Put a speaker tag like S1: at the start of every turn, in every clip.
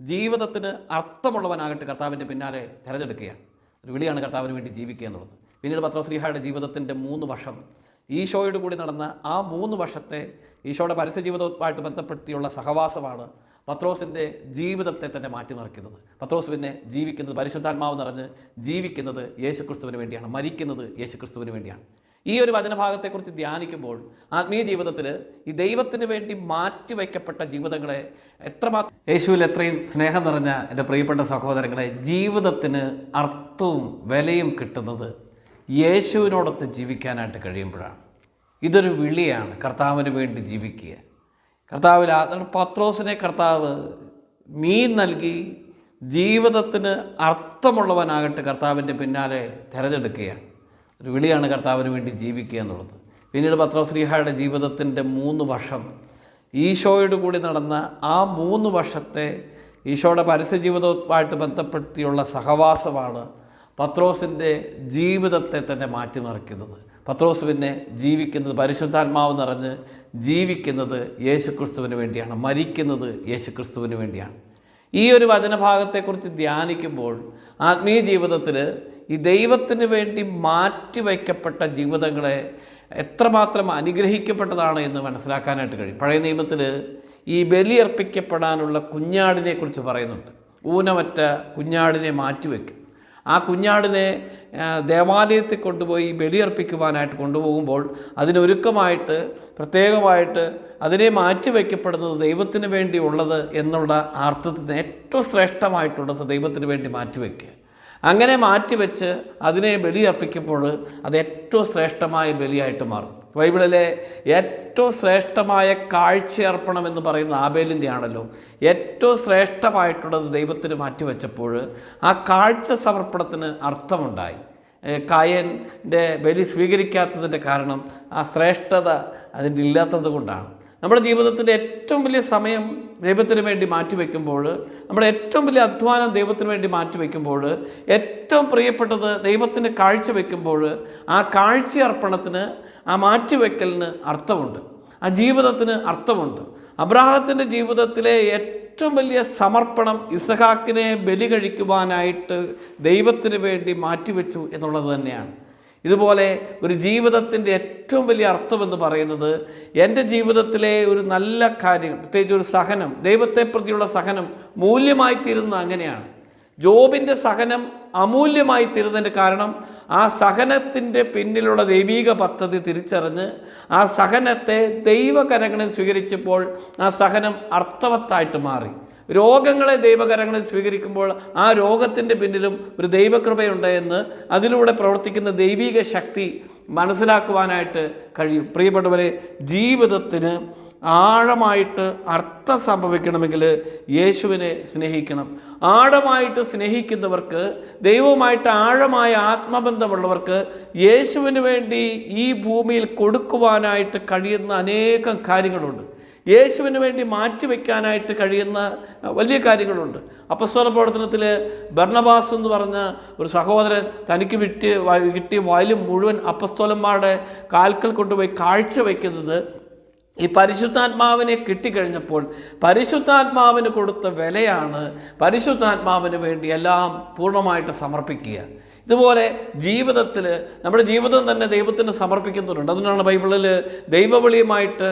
S1: ജീവിതത്തിന് അർത്ഥമുള്ളവനാകട്ടെ കർത്താവിന്റെ പിന്നാലെ തിരഞ്ഞെടുക്കുകയാണ് ഒരു വിളിയാണ് കർത്താവിന് വേണ്ടി ജീവിക്കുക എന്നുള്ളത്. പിന്നീട് പത്രശ്രീഹായുടെ ജീവിതത്തിന്റെ മൂന്ന് വർഷം ഈശോയോട് കൂടി നടന്ന ആ മൂന്ന് വർഷത്തെ ഈശോയുടെ പരസ്യ ജീവിതവുമായിട്ട് ബന്ധപ്പെടുത്തിയുള്ള സഹവാസമാണ് പത്രോസിന്റെ ജീവിതത്തെ തന്നെ മാറ്റി മാറ്റിമറിക്കുന്നത് പത്രോസ് പിന്നെ ജീവിക്കുന്നത് പരിശുദ്ധാത്മാവ് നിറഞ്ഞ് ജീവിക്കുന്നത് യേശുക്രിസ്തുവിന് വേണ്ടിയാണ് മരിക്കുന്നത് യേശുക്രിസ്തുവിന് വേണ്ടിയാണ്. ഈ ഒരു വചനഭാഗത്തെക്കുറിച്ച് ധ്യാനിക്കുമ്പോൾ ആത്മീയ ജീവിതത്തിൽ ഈ ദൈവത്തിന് വേണ്ടി മാറ്റിവെക്കപ്പെട്ട ജീവിതങ്ങളെ എത്രമാത്രം യേശുവിൽ എത്രയും സ്നേഹം നിറഞ്ഞ എന്റെ പ്രിയപ്പെട്ട സഹോദരങ്ങളെ ജീവിതത്തിന് അർത്ഥവും വിലയും കിട്ടുന്നത് യേശുവിനോടൊത്ത് ജീവിക്കാനായിട്ട് കഴിയുമ്പോഴാണ്. ഇതൊരു വിളിയാണ് കർത്താവിന് വേണ്ടി ജീവിക്കുക. കർത്താവിൽ പത്രോസിനെ കർത്താവ് മീൻ നൽകി ജീവിതത്തിന് അർത്ഥമുള്ളവനാകട്ടെ കർത്താവിന്റെ പിന്നാലെ തിരഞ്ഞെടുക്കുകയാണ്. ഒരു വിളിയാണ് കർത്താവിന് വേണ്ടി ജീവിക്കുക എന്നുള്ളത്. പിന്നീട് പത്രശ്രീഹായുടെ ജീവിതത്തിന്റെ മൂന്ന് വർഷം ഈശോയോട് കൂടി നടന്ന ആ മൂന്ന് വർഷത്തെ ഈശോയുടെ പരസ്യ ജീവിതവുമായിട്ട് ബന്ധപ്പെടുത്തിയുള്ള സഹവാസമാണ് പത്രോസിന്റെ ജീവിതത്തെ തന്നെ മാറ്റിമറിക്കുന്നത്. പത്രോസ് പിന്നെ ജീവിക്കുന്നത് പരിശുദ്ധാത്മാവ് നിറഞ്ഞ് ജീവിക്കുന്നത് യേശുക്രിസ്തുവിന് വേണ്ടിയാണ് മരിക്കുന്നത് യേശുക്രിസ്തുവിന് വേണ്ടിയാണ്. ഈ ഒരു വചനഭാഗത്തെക്കുറിച്ച് ധ്യാനിക്കുമ്പോൾ ആത്മീയ ജീവിതത്തിൽ ഈ ദൈവത്തിന് വേണ്ടി മാറ്റിവയ്ക്കപ്പെട്ട ജീവിതങ്ങളെ എത്രമാത്രം അനുഗ്രഹിക്കപ്പെട്ടതാണ് എന്ന് മനസ്സിലാക്കാനായിട്ട് കഴിയും. പഴയ നിയമത്തിൽ ഈ ബലിയർപ്പിക്കപ്പെടാനുള്ള കുഞ്ഞാടിനെക്കുറിച്ച് പറയുന്നുണ്ട്. ഊനമറ്റ കുഞ്ഞാടിനെ മാറ്റിവെക്കും. ആ കുഞ്ഞാടിനെ ദേവാലയത്തിൽ കൊണ്ടുപോയി ബലിയർപ്പിക്കുവാനായിട്ട് കൊണ്ടുപോകുമ്പോൾ അതിനൊരുക്കമായിട്ട് പ്രത്യേകമായിട്ട് അതിനെ മാറ്റി മാറ്റിവെക്കപ്പെടുന്നത് ദൈവത്തിന് വേണ്ടിയുള്ളത് എന്നുള്ള അർത്ഥത്തിന് ഏറ്റവും ശ്രേഷ്ഠമായിട്ടുള്ളത് ദൈവത്തിന് വേണ്ടി മാറ്റിവെക്കുക അങ്ങനെ മാറ്റിവെച്ച് അതിനെ ബലിയർപ്പിക്കുമ്പോൾ അത് ഏറ്റവും ശ്രേഷ്ഠമായ ബലിയായിട്ട് മാറും. ബൈബിളിലെ ഏറ്റവും ശ്രേഷ്ഠമായ കാഴ്ചയർപ്പണം എന്ന് പറയുന്ന ആബേലിന്റെ ആണല്ലോ. ഏറ്റവും ശ്രേഷ്ഠമായിട്ടുള്ളത് ദൈവത്തിന് മാറ്റിവെച്ചപ്പോൾ ആ കാഴ്ച സമർപ്പണത്തിന് അർത്ഥമുണ്ടായി. കായന്റെ ബലി സ്വീകരിക്കാത്തതിന്റെ കാരണം ആ ശ്രേഷ്ഠത അതിന്റെ ഇല്ലാത്തത് കൊണ്ടാണ്. നമ്മുടെ ജീവിതത്തിന്റെ ഏറ്റവും വലിയ സമയം ദൈവത്തിന് വേണ്ടി മാറ്റിവെക്കുമ്പോൾ നമ്മുടെ ഏറ്റവും വലിയ അധ്വാനം ദൈവത്തിന് വേണ്ടി മാറ്റിവെക്കുമ്പോൾ ഏറ്റവും പ്രിയപ്പെട്ടത് ദൈവത്തിന് കാഴ്ച വയ്ക്കുമ്പോൾ ആ കാഴ്ച അർപ്പണത്തിന് ആ മാറ്റിവെക്കലിന് അർത്ഥമുണ്ട്. ആ ജീവിതത്തിന് അർത്ഥമുണ്ട്. അബ്രാഹത്തിന്റെ ജീവിതത്തിലെ ഏറ്റവും വലിയ സമർപ്പണം ഇസഹാക്കിനെ ബലി കഴിക്കുവാനായിട്ട് ദൈവത്തിന് വേണ്ടി മാറ്റിവെച്ചു എന്നുള്ളത് തന്നെയാണ്. ഇതുപോലെ ഒരു ജീവിതത്തിന്റെ ഏറ്റവും വലിയ അർത്ഥം എന്ന് പറയുന്നത് എന്റെ ജീവിതത്തിലെ ഒരു നല്ല കാര്യം പ്രത്യേകിച്ച് ഒരു സഹനം ദൈവത്തെ പ്രതിയുള്ള സഹനം മൂല്യമായി തീരുന്നത് അങ്ങനെയാണ്. ജോബിന്റെ സഹനം അമൂല്യമായി തീരുന്നതിന്റെ കാരണം ആ സഹനത്തിന്റെ പിന്നിലുള്ള ദൈവീക പദ്ധതി തിരിച്ചറിഞ്ഞ് ആ സഹനത്തെ ദൈവകരങ്ങളിൽ സ്വീകരിച്ചപ്പോൾ ആ സഹനം അർത്ഥവത്തായിട്ട് മാറി. രോഗങ്ങളെ ദൈവകരങ്ങളിൽ സ്വീകരിക്കുമ്പോൾ ആ രോഗത്തിന്റെ പിന്നിലും ഒരു ദൈവകൃപയുണ്ട് എന്ന് അതിലൂടെ പ്രവർത്തിക്കുന്ന ദൈവിക ശക്തി മനസ്സിലാക്കുവാനായിട്ട് കഴിയും. പ്രിയപ്പെട്ടവരെ ജീവിതത്തിന് ആഴമായിട്ട് അർത്ഥം സംഭവിക്കണമെങ്കിൽ യേശുവിനെ സ്നേഹിക്കണം. ആഴമായിട്ട് സ്നേഹിക്കുന്നവർക്ക് ദൈവവുമായിട്ട് ആഴമായ ആത്മബന്ധമുള്ളവർക്ക് യേശുവിന് വേണ്ടി ഈ ഭൂമിയിൽ കൊടുക്കുവാനായിട്ട് കഴിയുന്ന അനേകം കാര്യങ്ങളുണ്ട്. യേശുവിന് വേണ്ടി മാറ്റിവെക്കാനായിട്ട് കഴിയുന്ന വലിയ കാര്യങ്ങളുണ്ട്. അപ്പസ്വല പ്രവർത്തനത്തിൽ ഭർണബാസ് എന്ന് പറഞ്ഞ ഒരു സഹോദരൻ തനിക്ക് വിറ്റ് കിട്ടിയ വയലും മുഴുവൻ അപ്പസ്തോലന്മാരുടെ കാൽക്കൽ കൊണ്ടുപോയി കാഴ്ച വയ്ക്കുന്നത് ഈ പരിശുദ്ധാത്മാവിനെ കിട്ടിക്കഴിഞ്ഞപ്പോൾ പരിശുദ്ധാത്മാവിന് കൊടുത്ത വിലയാണ് പരിശുദ്ധാത്മാവിന് വേണ്ടി എല്ലാം പൂർണമായിട്ട് സമർപ്പിക്കുക. ഇതുപോലെ ജീവിതത്തിൽ നമ്മുടെ ജീവിതം തന്നെ ദൈവത്തിന് സമർപ്പിക്കുന്നുണ്ട് അതുകൊണ്ടാണ് ബൈബിളിൽ ദൈവവിളിയുമായിട്ട്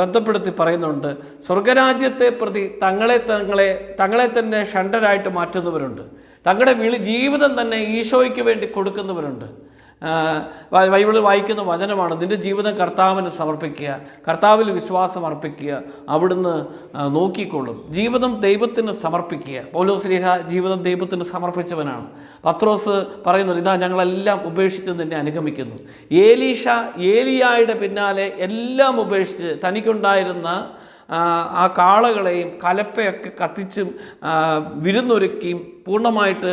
S1: ബന്ധപ്പെടുത്തി പറയുന്നുണ്ട്. സ്വർഗരാജ്യത്തെ പ്രതി തങ്ങളെ തങ്ങളെ തങ്ങളെ തന്നെ ഷണ്ടരായിട്ട് മാറ്റുന്നവരുണ്ട്. തങ്ങളുടെ വിളി ജീവിതം തന്നെ ഈശോയ്ക്ക് വേണ്ടി കൊടുക്കുന്നവരുണ്ട്. ആ, ബൈ- ബൈബിളിൽ വായിക്കുന്ന വചനമാണ് നിന്റെ ജീവിതം കർത്താവിന് സമർപ്പിക്കുക കർത്താവിൽ വിശ്വാസം അർപ്പിക്കുക അവിടുന്ന് നോക്കിക്കൊള്ളും. ജീവിതം ദൈവത്തിന് സമർപ്പിക്കുക. പൗലോസ്ലിഹ ജീവിതം ദൈവത്തിന് സമർപ്പിച്ചവനാണ്. പത്രോസ് പറയുന്നു ഇതാ ഞങ്ങളെല്ലാം ഉപേക്ഷിച്ച് നിന്നെ അനുഗമിക്കുന്നു. ഏലീഷ ഏലിയായുടെ പിന്നാലെ എല്ലാം ഉപേക്ഷിച്ച് തനിക്കുണ്ടായിരുന്ന ആ, കാളകളെയും കലപ്പയൊക്കെ കത്തിച്ചും വിരുന്നൊരുക്കിയും പൂർണമായിട്ട്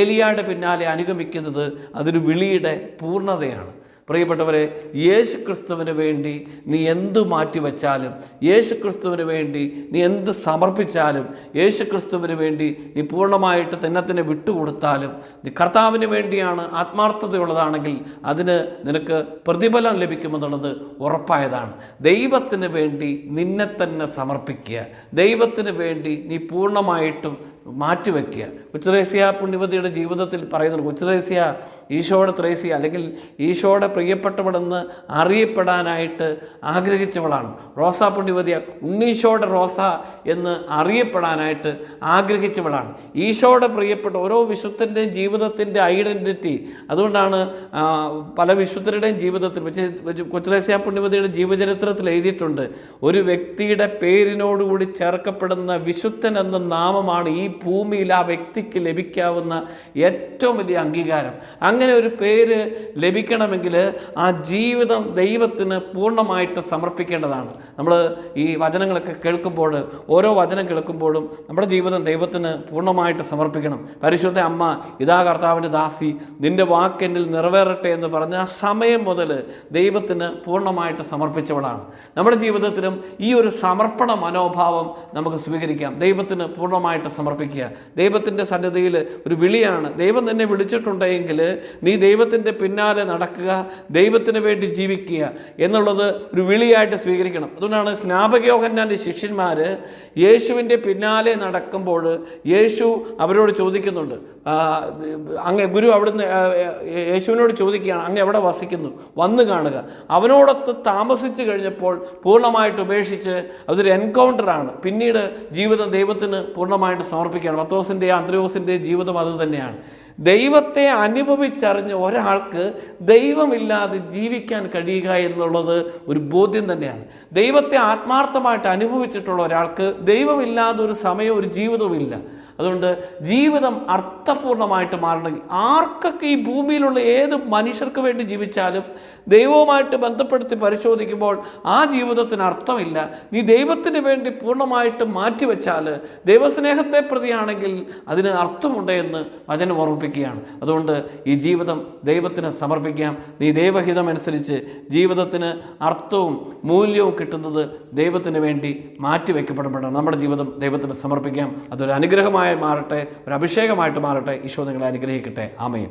S1: ഏലിയായുടെ പിന്നാലെ അനുഗമിക്കുന്നത് അതൊരു വിളിയുടെ പൂർണതയാണ്. പ്രിയപ്പെട്ടവരെ യേശു ക്രിസ്തുവിന് വേണ്ടി നീ എന്ത് മാറ്റിവെച്ചാലും യേശു ക്രിസ്തുവിന് വേണ്ടി നീ എന്ത് സമർപ്പിച്ചാലും യേശു ക്രിസ്തുവിന് വേണ്ടി നീ പൂർണമായിട്ട് തന്നെ തന്നെ വിട്ടുകൊടുത്താലും നീ കർത്താവിന് വേണ്ടിയാണ് ആത്മാർത്ഥതയുള്ളതാണെങ്കിൽ അതിന് നിനക്ക് പ്രതിഫലം ലഭിക്കുമെന്നുള്ളത് ഉറപ്പായതാണ്. ദൈവത്തിന് വേണ്ടി നിന്നെ തന്നെ സമർപ്പിക്കുക. ദൈവത്തിന് വേണ്ടി നീ പൂർണമായിട്ടും മാറ്റിവെക്കുക. ഉച്ചറേസ്യ പുണ്യവതിയുടെ ജീവിതത്തിൽ പറയുന്നത് ഉച്ചറേസ്യ ഈശോയുടെ ത്രേസ്യ അല്ലെങ്കിൽ ഈശോയുടെ പ്രിയപ്പെട്ടവളെന്ന് അറിയപ്പെടാനായിട്ട് ആഗ്രഹിച്ചവളാണ്. റോസ പുണ്യവതിയ ഉണ്ണീശോയുടെ റോസ എന്ന് അറിയപ്പെടാനായിട്ട് ആഗ്രഹിച്ചവളാണ്. ഈശോയുടെ പ്രിയപ്പെട്ട ഓരോ വിശുദ്ധന്റെയും ജീവിതത്തിന്റെ ഐഡന്റിറ്റി അതുകൊണ്ടാണ് പല വിശുദ്ധരുടെയും ജീവിതത്തിൽ കൊച്ചുറേസ്യ പുണ്യവതിയുടെ ജീവചരിത്രത്തിൽ എഴുതിയിട്ടുണ്ട് ഒരു വ്യക്തിയുടെ പേരിനോടുകൂടി ചേർക്കപ്പെടുന്ന വിശുദ്ധൻ എന്ന നാമമാണ് ഈ ഭൂമിയിൽ ആ വ്യക്തിക്ക് ലഭിക്കാവുന്ന ഏറ്റവും വലിയ അംഗീകാരം. അങ്ങനെ ഒരു പേര് ലഭിക്കണമെങ്കിൽ ആ ജീവിതം ദൈവത്തിന് പൂർണമായിട്ട് സമർപ്പിക്കേണ്ടതാണ്. നമ്മൾ ഈ വചനങ്ങളൊക്കെ കേൾക്കുമ്പോൾ ഓരോ വചനം കേൾക്കുമ്പോഴും നമ്മുടെ ജീവിതം ദൈവത്തിന് പൂർണമായിട്ട് സമർപ്പിക്കണം. പരിശുദ്ധ അമ്മ ഇതാ കർത്താവിന്റെ ദാസി നിന്റെ വാക്കെന്നിൽ നിറവേറട്ടെ എന്ന് പറഞ്ഞ ആ സമയം മുതൽ ദൈവത്തിന് പൂർണമായിട്ട് സമർപ്പിച്ചവളാണ്. നമ്മുടെ ജീവിതത്തിലും ഈ ഒരു സമർപ്പണ മനോഭാവം നമുക്ക് സ്വീകരിക്കാം. ദൈവത്തിന് പൂർണമായിട്ട് സമർപ്പിക്കുക ദൈവത്തിന്റെ സന്നിധിയിൽ ഒരു വിളിയാണ്. ദൈവം തന്നെ വിളിച്ചിട്ടുണ്ടെങ്കിൽ നീ ദൈവത്തിന്റെ പിന്നാലെ നടക്കുക ദൈവത്തിന് വേണ്ടി ജീവിക്കുക എന്നുള്ളത് ഒരു വിളിയായിട്ട് സ്വീകരിക്കണം. അതുകൊണ്ടാണ് സ്നാപകയോഹന്നാന്റെ ശിഷ്യന്മാർ യേശുവിന്റെ പിന്നാലെ നടക്കുമ്പോൾ യേശു അവരോട് ചോദിക്കുന്നുണ്ട്. അങ്ങ് ഗുരു അവിടുന്ന് യേശുവിനോട് ചോദിക്കുകയാണ് അങ്ങ് എവിടെ വസിക്കുന്നു? വന്നു കാണുക. അവനോടൊത്ത് താമസിച്ച് കഴിഞ്ഞപ്പോൾ പൂർണമായിട്ട് ഉപേക്ഷിച്ച് അതൊരു എൻകൗണ്ടറാണ്. പിന്നീട് ജീവിതം ദൈവത്തിന് പൂർണമായിട്ട് സമർപ്പിക്കുകയാണ്. പത്തോസിന്റെ അന്ത്രയോസിന്റെ ജീവിതം അത് തന്നെയാണ്. ദൈവത്തെ അനുഭവിച്ചറിഞ്ഞ ഒരാൾക്ക് ദൈവമില്ലാതെ ജീവിക്കാൻ കഴിയുക എന്നുള്ളത് ഒരു ബോധ്യം തന്നെയാണ്. ദൈവത്തെ ആത്മാർത്ഥമായിട്ട് അനുഭവിച്ചിട്ടുള്ള ഒരാൾക്ക് ദൈവമില്ലാതെ ഒരു സമയം ഒരു ജീവിതവുമില്ല അതുകൊണ്ട് ജീവിതം അർത്ഥപൂർണമായിട്ട് മാറണമെങ്കിൽ ആർക്കൊക്കെ ഈ ഭൂമിയിലുള്ള ഏത് മനുഷ്യർക്ക് വേണ്ടി ജീവിച്ചാലും ദൈവവുമായിട്ട് ബന്ധപ്പെടുത്തി പരിശോധിക്കുമ്പോൾ ആ ജീവിതത്തിന് അർത്ഥമില്ല. നീ ദൈവത്തിന് വേണ്ടി പൂർണമായിട്ട് മാറ്റിവെച്ചാൽ ദൈവസ്നേഹത്തെ പ്രതിയാണെങ്കിൽ അതിന് അർത്ഥമുണ്ട് എന്ന് വചനം ഓർമ്മിപ്പിക്കുകയാണ്. അതുകൊണ്ട് ഈ ജീവിതം ദൈവത്തിന് സമർപ്പിക്കാം. നീ ദൈവഹിതമനുസരിച്ച് ജീവിതത്തിന് അർത്ഥവും മൂല്യവും കിട്ടുന്നത് ദൈവത്തിന് വേണ്ടി മാറ്റിവെക്കപ്പെടുമ്പോഴാണ് നമ്മുടെ ജീവിതം ദൈവത്തിന് സമർപ്പിക്കാം. അതൊരു അനുഗ്രഹമായി മാറട്ടെ ഒരു അഭിഷേകമായിട്ട് മാറട്ടെ ഈശോ നിങ്ങളെ അനുഗ്രഹിക്കട്ടെ. ആമേൻ.